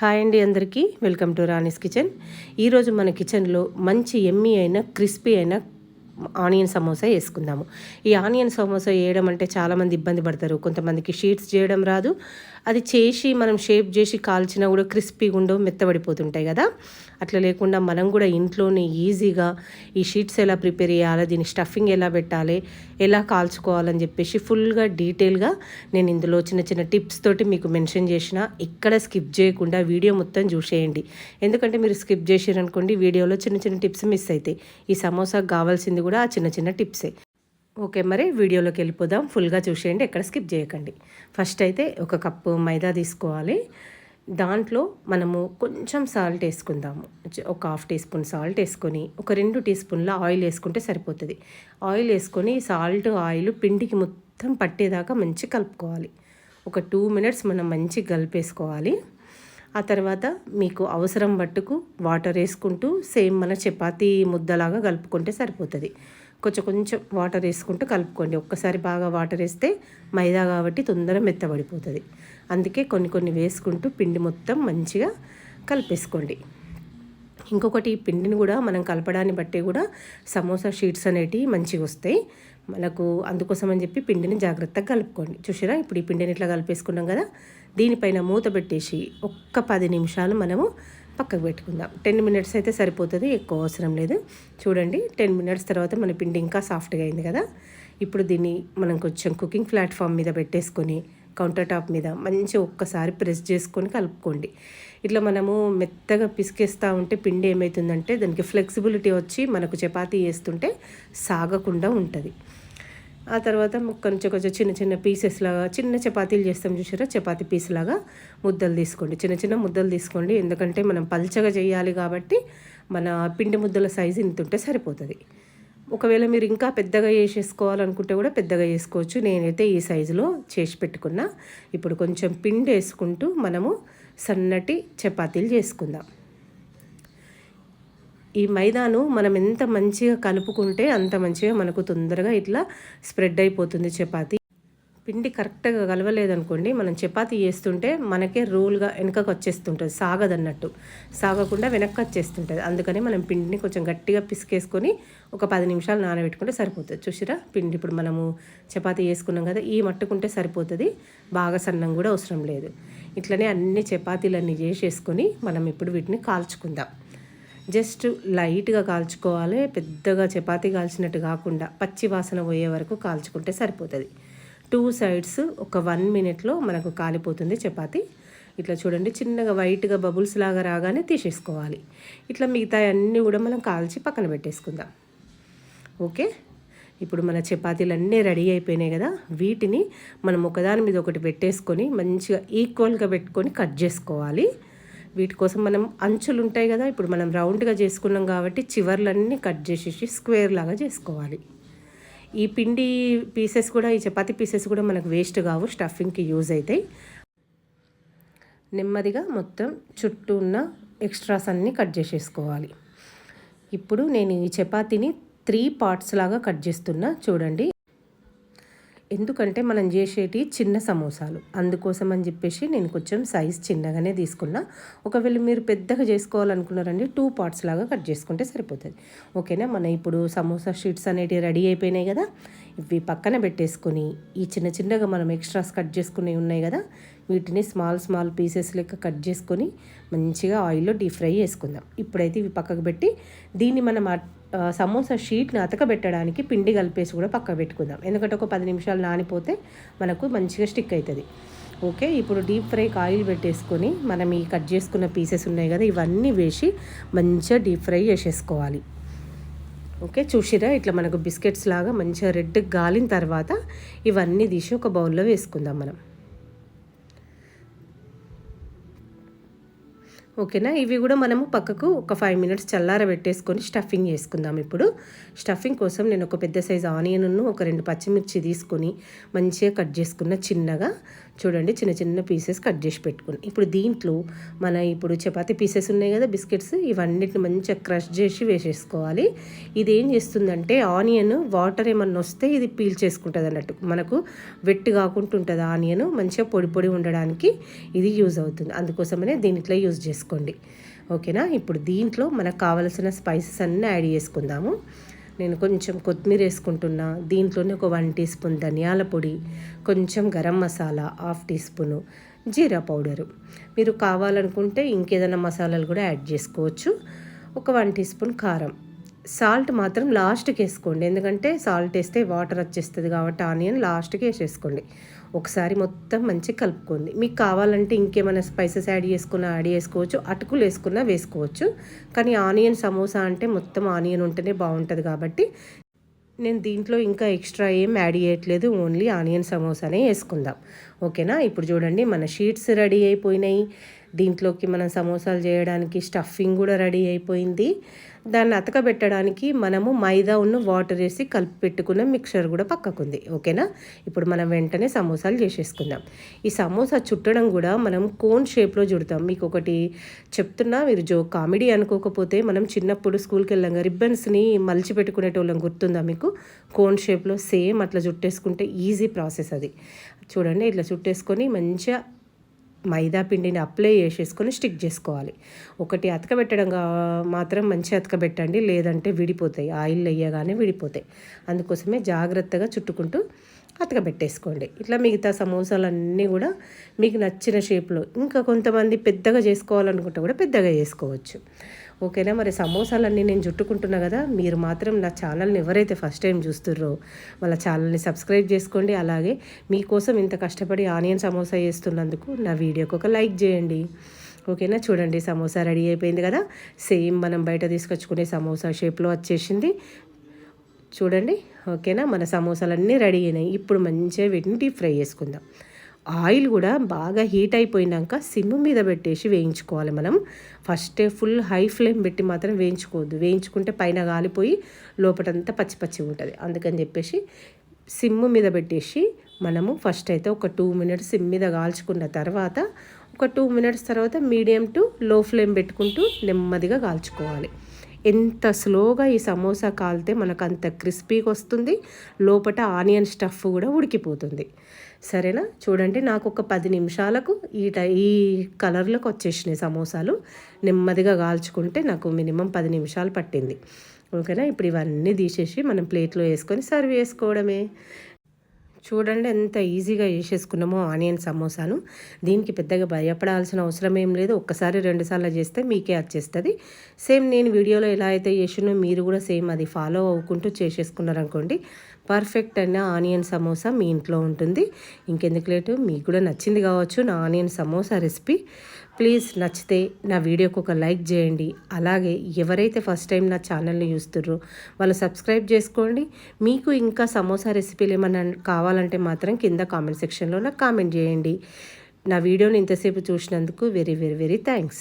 Hi అండి అందరికీ. Welcome to Rani's kitchen. ఈరోజు మన కిచెన్లో మంచి ఎమ్మీ అయిన క్రిస్పీ అయిన ఆనియన్ సమోసా వేసుకుందాము. ఈ ఆనియన్ సమోసా వేయడం అంటే చాలామంది ఇబ్బంది పడతారు. కొంతమందికి షీట్స్ చేయడం రాదు. అది చేసి మనం షేప్ చేసి కాల్చినా కూడా క్రిస్పీగా ఉండవు మెత్తబడిపోతుంటాయి కదా. అట్లా లేకుండా మనం కూడా ఇంట్లోనే ఈజీగా ఈ షీట్స్ ఎలా ప్రిపేర్ చేయాలి దీని స్టఫింగ్ ఎలా పెట్టాలి ఎలా కాల్చుకోవాలని చెప్పేసి ఫుల్గా డీటెయిల్గా నేను ఇందులో చిన్న చిన్న టిప్స్ తోటి మీకు మెన్షన్ చేసిన. ఇక్కడ స్కిప్ చేయకుండా వీడియో మొత్తం చూసేయండి. ఎందుకంటే మీరు స్కిప్ చేసారనుకోండి వీడియోలో చిన్న చిన్న టిప్స్ మిస్ అవుతాయి ఈ సమోసాకు కావాల్సింది కూడా ఆ చిన్న చిన్న టిప్సే. ఓకే మరి వీడియోలోకి వెళ్ళిపోదాం. ఫుల్గా చూసేయండి ఎక్కడ స్కిప్ చేయకండి. ఫస్ట్ అయితే ఒక కప్పు మైదా తీసుకోవాలి. దాంట్లో మనము కొంచెం సాల్ట్ వేసుకుందాము. ఒక హాఫ్ టీ స్పూన్ సాల్ట్ వేసుకొని ఒక రెండు టీ స్పూన్ల ఆయిల్ వేసుకుంటే సరిపోతుంది. ఆయిల్ వేసుకొని సాల్ట్ ఆయిల్ పిండికి మొత్తం పట్టేదాకా మంచి కలుపుకోవాలి. ఒక టూ మినిట్స్ మనం మంచి కలిపేసుకోవాలి. ఆ తర్వాత మీకు అవసరం పట్టుకు వాటర్ వేసుకుంటూ సేమ్ మన చపాతీ ముద్దలాగా కలుపుకుంటే సరిపోతుంది. కొంచెం కొంచెం వాటర్ వేసుకుంటూ కలుపుకోండి. ఒక్కసారి బాగా వాటర్ వేస్తే మైదా కాబట్టి తొందరగా మెత్తబడిపోతుంది. అందుకే కొన్ని కొన్ని వేసుకుంటూ పిండి మొత్తం మంచిగా కలిపేసుకోండి. ఇంకొకటి పిండిని కూడా మనం కలపడాన్ని బట్టి కూడా సమోసా షీట్స్ అనేటివి మంచిగా వస్తాయి. మనకు అందుకోసం అని చెప్పి పిండిని జాగ్రత్తగా కలుపుకోండి. చూసారా? ఇప్పుడు ఈ పిండిని ఇట్లా కలిపేసుకున్నాం కదా దీనిపైన మూత పెట్టేసి ఒక్క పది నిమిషాలు మనము పక్కకు పెట్టుకుందాం. టెన్ మినిట్స్ అయితే సరిపోతుంది ఎక్కువ అవసరం లేదు. చూడండి టెన్ మినిట్స్ తర్వాత మన పిండి ఇంకా సాఫ్ట్గా అయింది కదా. ఇప్పుడు దీన్ని మనం కొంచెం కుకింగ్ ప్లాట్ఫామ్ మీద పెట్టేసుకొని కౌంటర్ టాప్ మీద మంచి ఒక్కసారి ప్రెస్ చేసుకొని కలుపుకోండి. ఇట్లా మనము మెత్తగా పిసికేస్తూ ఉంటే పిండి ఏమవుతుందంటే దానికి ఫ్లెక్సిబిలిటీ వచ్చి మనకు చపాతీ వేస్తుంటే సాగకుండా ఉంటుంది. ఆ తర్వాత కొంచెం కొంచెం చిన్న చిన్న పీసెస్ లాగా చిన్న చపాతీలు చేస్తాం చూసారా? చపాతీ పీస్ లాగా ముద్దలు తీసుకోండి. చిన్న చిన్న ముద్దలు తీసుకోండి. ఎందుకంటే మనం పల్చగా చేయాలి కాబట్టి మన పిండి ముద్దల సైజు ఇంత ఉంటే సరిపోతుంది. ఒకవేళ మీరు ఇంకా పెద్దగా చేసేసుకోవాలనుకుంటే కూడా పెద్దగా చేసుకోవచ్చు. నేనైతే ఈ సైజులో చేసి పెట్టుకున్నా. ఇప్పుడు కొంచెం పిండి వేసుకుంటూ మనము సన్నటి చపాతీలు చేసుకుందాం. ఈ మైదాను మనం ఎంత మంచిగా కలుపుకుంటే అంత మంచిగా మనకు తొందరగా ఇట్లా స్ప్రెడ్ అయిపోతుంది చపాతి. పిండి కరెక్ట్గా కలవలేదనుకోండి మనం చపాతి చేస్తుంటే మనకే రూల్గా వెనకకు వచ్చేస్తుంటుంది సాగదన్నట్టు. సాగకుండా వెనక్కి వచ్చేస్తుంటుంది. అందుకని మనం పిండిని కొంచెం గట్టిగా పిసికేసుకొని ఒక పది నిమిషాలు నానబెట్టుకుంటే సరిపోతుంది. చూసిరా? పిండి ఇప్పుడు మనము చపాతీ చేసుకున్నాం కదా ఈ మట్టుకుంటే సరిపోతుంది. బాగా సన్నం కూడా అవసరం లేదు. ఇట్లనే అన్ని చపాతీలన్నీ చేసేసుకొని మనం ఇప్పుడు వీటిని కాల్చుకుందాం. జస్ట్ లైట్గా కాల్చుకోవాలి పెద్దగా చపాతీ కాల్చినట్టు కాకుండా పచ్చి వాసన పోయే వరకు కాల్చుకుంటే సరిపోతుంది. టూ సైడ్స్ ఒక వన్ మినిట్లో మనకు కాలిపోతుంది చపాతీ. ఇట్లా చూడండి చిన్నగా వైట్గా బబుల్స్ లాగా రాగానే తీసేసుకోవాలి. ఇట్లా మిగతా అన్నీ కూడా మనం కాల్చి పక్కన పెట్టేసుకుందాం. ఓకే? ఇప్పుడు మన చపాతీలు అన్నీ రెడీ అయిపోయినాయి కదా వీటిని మనం ఒకదాని మీద ఒకటి పెట్టేసుకొని మంచిగా ఈక్వల్గా పెట్టుకొని కట్ చేసుకోవాలి. వీటి కోసం మనం అంచులు ఉంటాయి కదా ఇప్పుడు మనం రౌండ్గా చేసుకున్నాం కాబట్టి చివర్లన్నీ కట్ చేసేసి స్క్వేర్ లాగా చేసుకోవాలి. ఈ పిండి పీసెస్ కూడా ఈ చపాతీ పీసెస్ కూడా మనకు వేస్ట్ కావు స్టఫింగ్కి యూజ్ అవుతాయి. నెమ్మదిగా మొత్తం చుట్టూ ఉన్న ఎక్స్ట్రాస్ అన్నీ కట్ చేసేసుకోవాలి. ఇప్పుడు నేను ఈ చపాతీని త్రీ పార్ట్స్ లాగా కట్ చేస్తున్నా చూడండి. ఎందుకంటే మనం చేసేటి చిన్న సమోసాలు. అందుకోసం అని చెప్పేసి నేను కొంచెం సైజ్ చిన్నగానే తీసుకున్నా. ఒకవేళ మీరు పెద్దగా చేసుకోవాలనుకున్నారండి టూ పార్ట్స్ లాగా కట్ చేసుకుంటే సరిపోతుంది. ఓకేనా? మన ఇప్పుడు సమోసా షీట్స్ అనేటివి రెడీ అయిపోయినాయి కదా? ఇవి పక్కన పెట్టేసుకొని ఈ చిన్న చిన్నగా మనం ఎక్స్ట్రాస్ కట్ చేసుకునేవి ఉన్నాయి కదా? వీటిని స్మాల్ స్మాల్ పీసెస్ లెక్క కట్ చేసుకొని మంచిగా ఆయిల్లో డీప్ ఫ్రై చేసుకుందాం. ఇప్పుడైతే ఇవి పక్కకు పెట్టి దీన్ని మనం సమోసా షీట్ని అతకబెట్టడానికి పిండి కలిపేసి కూడా పక్క పెట్టుకుందాం. ఎందుకంటే ఒక పది నిమిషాలు నానిపోతే మనకు మంచిగా స్టిక్ అవుతుంది. ఓకే ఇప్పుడు డీప్ ఫ్రైకి ఆయిల్ పెట్టేసుకొని మనం ఈ కట్ చేసుకున్న పీసెస్ ఉన్నాయి కదా ఇవన్నీ వేసి మంచిగా డీప్ ఫ్రై చేసేసుకోవాలి. ఓకే చూసిరా ఇట్లా మనకు బిస్కెట్స్ లాగా మంచిగా రెడ్ గాలిన తర్వాత ఇవన్నీ తీసి ఒక బౌల్లో వేసుకుందాం మనం. ఓకేనా? ఇవి కూడా మనము పక్కకు ఒక ఫైవ్ మినిట్స్ చల్లార పెట్టేసుకొని స్టఫింగ్ చేసుకుందాం ఇప్పుడు. స్టఫింగ్ కోసం నేను ఒక పెద్ద సైజు ఆనియన్ను ఒక రెండు పచ్చిమిర్చి తీసుకొని మంచిగా కట్ చేసుకున్న చిన్నగా చూడండి చిన్న చిన్న పీసెస్ కట్ చేసి పెట్టుకుని. ఇప్పుడు దీంట్లో మన ఇప్పుడు చపాతీ పీసెస్ ఉన్నాయి కదా బిస్కెట్స్ ఇవన్నిటిని మంచిగా క్రష్ చేసి వేసేసుకోవాలి. ఇది ఏం చేస్తుందంటే ఆనియన్ వాటర్ ఏమన్నా వస్తే ఇది పీల్ చేసుకుంటుంది అన్నట్టు మనకు వెట్టి కాకుండా ఉంటుంది ఆనియన్ మంచిగా పొడి పొడి ఉండడానికి ఇది యూజ్ అవుతుంది. అందుకోసమనే దీంట్లో యూజ్ చేసుకోండి. ఓకేనా? ఇప్పుడు దీంట్లో మనకు కావలసిన స్పైసెస్ అన్నీ యాడ్ చేసుకుందాము. నేను కొంచెం కొత్తిమీర వేసుకుంటున్నా. దీంట్లోనే ఒక వన్ టీ స్పూన్ ధనియాల పొడి కొంచెం garam masala half teaspoon జీరా పౌడరు. మీరు కావాలనుకుంటే ఇంకేదైనా మసాలాలు కూడా యాడ్ చేసుకోవచ్చు. ఒక వన్ టీ స్పూన్ కారం. సాల్ట్ మాత్రం లాస్ట్కి వేసుకోండి. ఎందుకంటే సాల్ట్ వేస్తే వాటర్ వచ్చేస్తుంది కాబట్టి ఆనియన్ లాస్ట్కి వేసేసుకోండి. ఒకసారి మొత్తం మంచిగా కలుపుకోండి. మీకు కావాలంటే ఇంకేమైనా స్పైసెస్ యాడ్ చేసుకున్నా యాడ్ చేసుకోవచ్చు. అటుకులు వేసుకున్నా వేసుకోవచ్చు. కానీ ఆనియన్ సమోసా అంటే మొత్తం ఆనియన్ ఉంటేనే బాగుంటుంది కాబట్టి నేను దీంట్లో ఇంకా ఎక్స్ట్రా ఏం యాడ్ చేయట్లేదు. ఓన్లీ ఆనియన్ సమోసానే వేసుకుందాం. ఓకేనా? ఇప్పుడు చూడండి మన షీట్స్ రెడీ అయిపోయినాయి. దీంట్లోకి మనం సమోసాలు చేయడానికి స్టఫింగ్ కూడా రెడీ అయిపోయింది. దాన్ని అతకబెట్టడానికి మనము మైదా ఉన్న వాటర్ వేసి కలిపి పెట్టుకున్న మిక్చర్ కూడా పక్కకుంది ఓకేనా? ఇప్పుడు మనం వెంటనే సమోసాలు చేసేసుకుందాం. ఈ సమోసా చుట్టడం కూడా మనం కోన్ షేప్లో చుడతాం. మీకు ఒకటి చెప్తున్నా మీరు జో కామెడీ అనుకోకపోతే మనం చిన్నప్పుడు స్కూల్కి వెళ్ళాం రిబ్బన్స్ని మలిచి పెట్టుకునేటోళ్ళం గుర్తుందా మీకు? కోన్ షేప్లో సేమ్ అట్లా చుట్టేసుకుంటే ఈజీ ప్రాసెస్ అది. చూడండి ఇట్లా చుట్టేసుకొని మంచిగా మైదా పిండిని అప్లై చేసేసుకొని స్టిక్ చేసుకోవాలి. ఒకటి అతకబెట్టడం మాత్రం మంచి అతకబెట్టండి. లేదంటే విడిపోతాయి. ఆయిల్ వేయగానే విడిపోతాయి. అందుకోసమే జాగ్రత్తగా చుట్టుకుంటూ అతకబెట్టేసుకోండి. ఇట్లా మిగతా సమోసాలన్నీ కూడా మీకు నచ్చిన షేప్లో ఇంకా కొంతమంది పెద్దగా చేసుకోవాలనుకుంటే కూడా పెద్దగా చేసుకోవచ్చు. ఓకేనా మరి సమోసాలన్నీ నేను జుట్టుకుంటున్నా కదా మీరు మాత్రం నా ఛానల్ని ఎవరైతే ఫస్ట్ టైం చూస్తుర్రో వాళ్ళ ఛానల్ని సబ్స్క్రైబ్ చేసుకోండి. అలాగే మీకోసం ఇంత కష్టపడి ఆనియన్ సమోసా చేస్తున్నందుకు నా వీడియోకి ఒక లైక్ చేయండి. ఓకేనా చూడండి సమోసా రెడీ అయిపోయింది కదా. సేమ్ మనం బయట తీసుకొచ్చుకునే సమోసా షేప్లో వచ్చేసింది. చూడండి ఓకేనా మన సమోసాలన్నీ రెడీ అయినాయి. ఇప్పుడు మంచిగా వీటిని డీప్ ఫ్రై చేసుకుందాం. ఆయిల్ కూడా బాగా హీట్ అయిపోయినాక సిమ్ మీద పెట్టేసి వేయించుకోవాలి మనం. ఫస్టే ఫుల్ హై ఫ్లేమ్ పెట్టి మాత్రం వేయించుకోవద్దు. వేయించుకుంటే పైన గాలిపోయి లోపలంతా పచ్చి పచ్చి ఉంటుంది. అందుకని చెప్పేసి సిమ్ మీద పెట్టేసి మనము ఫస్ట్ అయితే ఒక టూ మినిట్స్ సిమ్ మీద కాల్చుకున్న తర్వాత ఒక టూ మినిట్స్ తర్వాత మీడియం టు లో ఫ్లేమ్ పెట్టుకుంటూ నెమ్మదిగా కాల్చుకోవాలి. ఎంత స్లోగా ఈ సమోసా కాలితే మనకు అంత క్రిస్పీగా వస్తుంది. లోపల ఆనియన్ స్టఫ్ కూడా ఉడికిపోతుంది. సరేనా? చూడండి నాకు ఒక పది నిమిషాలకు ఈ టై ఈ కలర్లోకి వచ్చేసినాయి సమోసాలు. నెమ్మదిగా కాల్చుకుంటే నాకు మినిమం పది నిమిషాలు పట్టింది. ఓకేనా? ఇప్పుడు ఇవన్నీ తీసేసి మనం ప్లేట్లో వేసుకొని సర్వ్ చేసుకోవడమే. చూడండి ఎంత ఈజీగా చేసేసుకున్నామో ఆనియన్ సమోసాను. దీనికి పెద్దగా భయపడాల్సిన అవసరం ఏం లేదు. ఒక్కసారి రెండుసార్లు చేస్తే మీకే వచ్చేస్తుంది. సేమ్ నేను వీడియోలో ఎలా అయితే చేసినో మీరు కూడా సేమ్ అది ఫాలో అవ్వకుంటూ చేసేసుకున్నారనుకోండి పర్ఫెక్ట్ అయిన ఆనియన్ సమోసా మీ ఇంట్లో ఉంటుంది. ఇంకెందుకు లేటు? మీకు కూడా నచ్చింది కావచ్చు నా ఆనియన్ సమోసా రెసిపీ. ప్లీజ్ నచ్చితే నా వీడియోకి ఒక లైక్ చేయండి. అలాగే ఎవరైతే ఫస్ట్ టైం నా ఛానల్ని చూస్తుర్రో వాళ్ళు సబ్స్క్రైబ్ చేసుకోండి. మీకు ఇంకా సమోసా రెసిపీలు ఏమైనా కావాలంటే మాత్రం కింద కామెంట్ సెక్షన్లో నాకు కామెంట్ చేయండి. నా వీడియోని ఇంతసేపు చూసినందుకు వెరీ వెరీ వెరీ థ్యాంక్స్